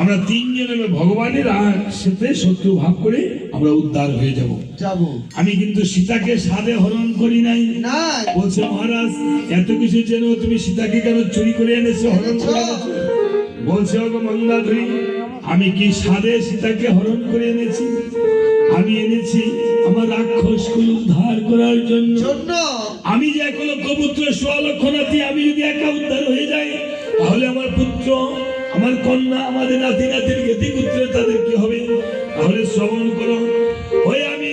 আমরা তিনজন ভগবানের সাথে শত্রু ভাব করে আমরা উদ্ধার হয়ে যাব। যাব। আমি কিন্তু সীতাকে সাদে হরণ করি নাই। না বলছে মহারাজ এত কিছু যেন তুমি সীতাকে কেন চুরি করে এনেছো হরণ করে এনেছো? বলছে ওগো মন্দাধরী আমি কি সাদে সীতাকে হরণ করে এনেছি? আমি এনেছি আমার রাক্ষস উদ্ধার করার জন্য। আমি যে এক লক্ষ পুত্র সোয়া লক্ষ আমি যদি একা উদ্ধার হয়ে যাই তাহলে আমার পুত্র আমার কন্যা, আমাদের নাতি নাতির গেতি পুত্র তাদের কি হবে? তাহলে শ্রবণ করো। ওই আমি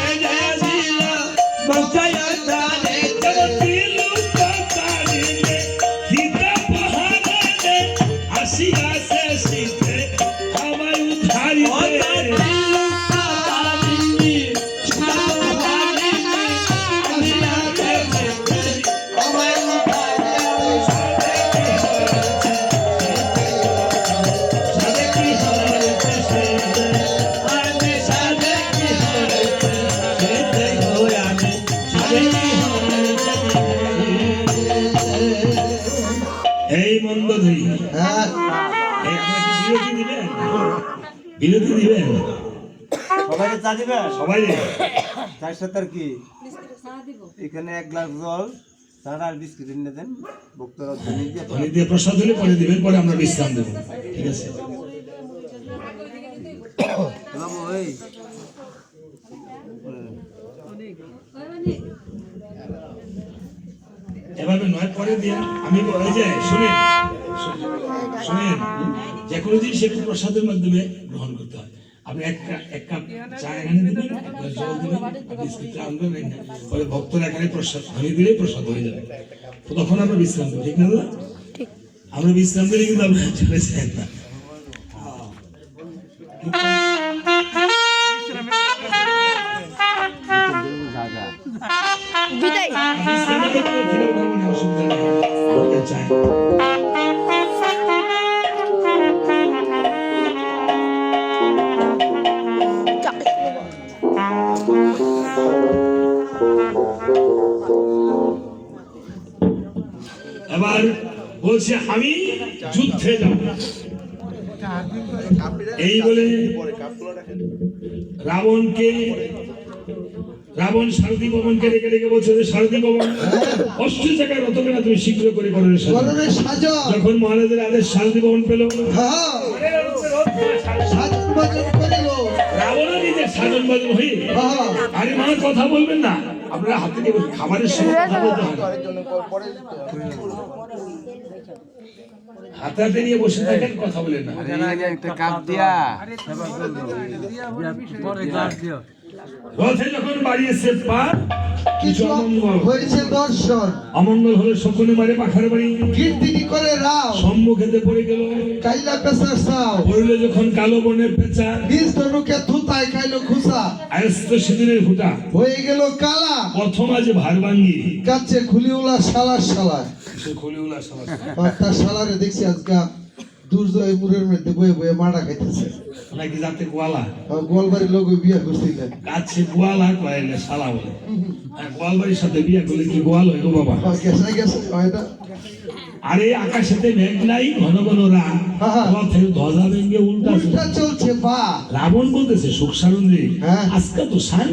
এই মন্দধরি হ্যাঁ। বিরতি দিবেন? সবাই চা দিবে সবাই চার সাথে আর কি? এখানে এক গ্লাস জল আর বিস্কিট এনে দেন। ভক্তরা ধনী দিয়ে ধনী দিয়ে প্রসাদ হলে পরে দিবেন পরে আমরা বিশ্রাম দেবো। ঠিক আছে? বাবু এভাবে নয় পরে দিয়ে আমি ওই যে শুনেন শুনেন যে কোনো জিনিস একটু প্রসাদের মাধ্যমে গ্রহণ করতে হয়। আপনি এক এক কাপ চা এখানে দেবেন এক গ্লাস জল দেবেন বিস্কুট আনবেন। পরে ভক্তরা এখানে প্রসাদ ধনী দিলেই প্রসাদ হয়ে যাবে। তো তখন আমরা বিশ্রাম করি ঠিক না দাদা? আমরা বিশ্রাম করি কিন্তু আমরা চলে যাই না। চাই এবার বলছে আমি যুদ্ধে যাব। এই বলে রাবণকে রাবণ সারথী ভবনকে রেখে রেখে বলছে যে সারথী ভবন অষ্ট জায়গায় রত কেনা তুমি শীঘ্র করে করণের যখন মহারাজের আদেশ সারথী ভবন পেল হ্যাঁ। রাবণও নিজের সাজন বাজন হয়ে হ্যাঁ। আরে মা কথা বলবেন না। আপনারা হাতে নিয়ে খাবারের সময় কথা বলতে হয় হাতে হাতে নিয়ে বসে থাকেন কথা বলেন না। একটা কাপ দিয়া। রথে যখন বাড়িয়েছে পা কিছু হয়েছে দর্শন। অমঙ্গল হলে মারে পাখার বাড়ি। করে রাও। সম্মুখেতে পড়ে গেল। কাইলা পেশার সাও পড়লে যখন কালো বনের পেঁচা। ধনুকে থুতায় খাইলো খুসা আয়স্ত সিঁদুরের ফুটা হয়ে গেল কালা। প্রথম আজ ভারবাঙ্গি কাছে খুলিউলা শালা সে খলিউল্লাহ সালাম। শালারে দেখছি আজকে দুর্জয় মুরের মধ্যে বয়ে বয়ে মারা খাইতেছে। নাকি যাতে গোয়ালা? গোয়ালবাড়ির লোক বিয়ে করছিলেন। কাছে গোয়ালা শালা বলে। গোয়ালবাড়ির সাথে বিয়ে করলে কি গোয়াল হয় বাবা? গেছে গেছে এটা আরে আকাশেতে মেঘ নাই ঘন ঘন রাত। রথের ধ্বজা ভেঙে উল্টা উল্টা চলছে বা। রাবণ বলতেছে সুখ সারণ রে। হ্যাঁ। আজকে তো সাংঘাতিক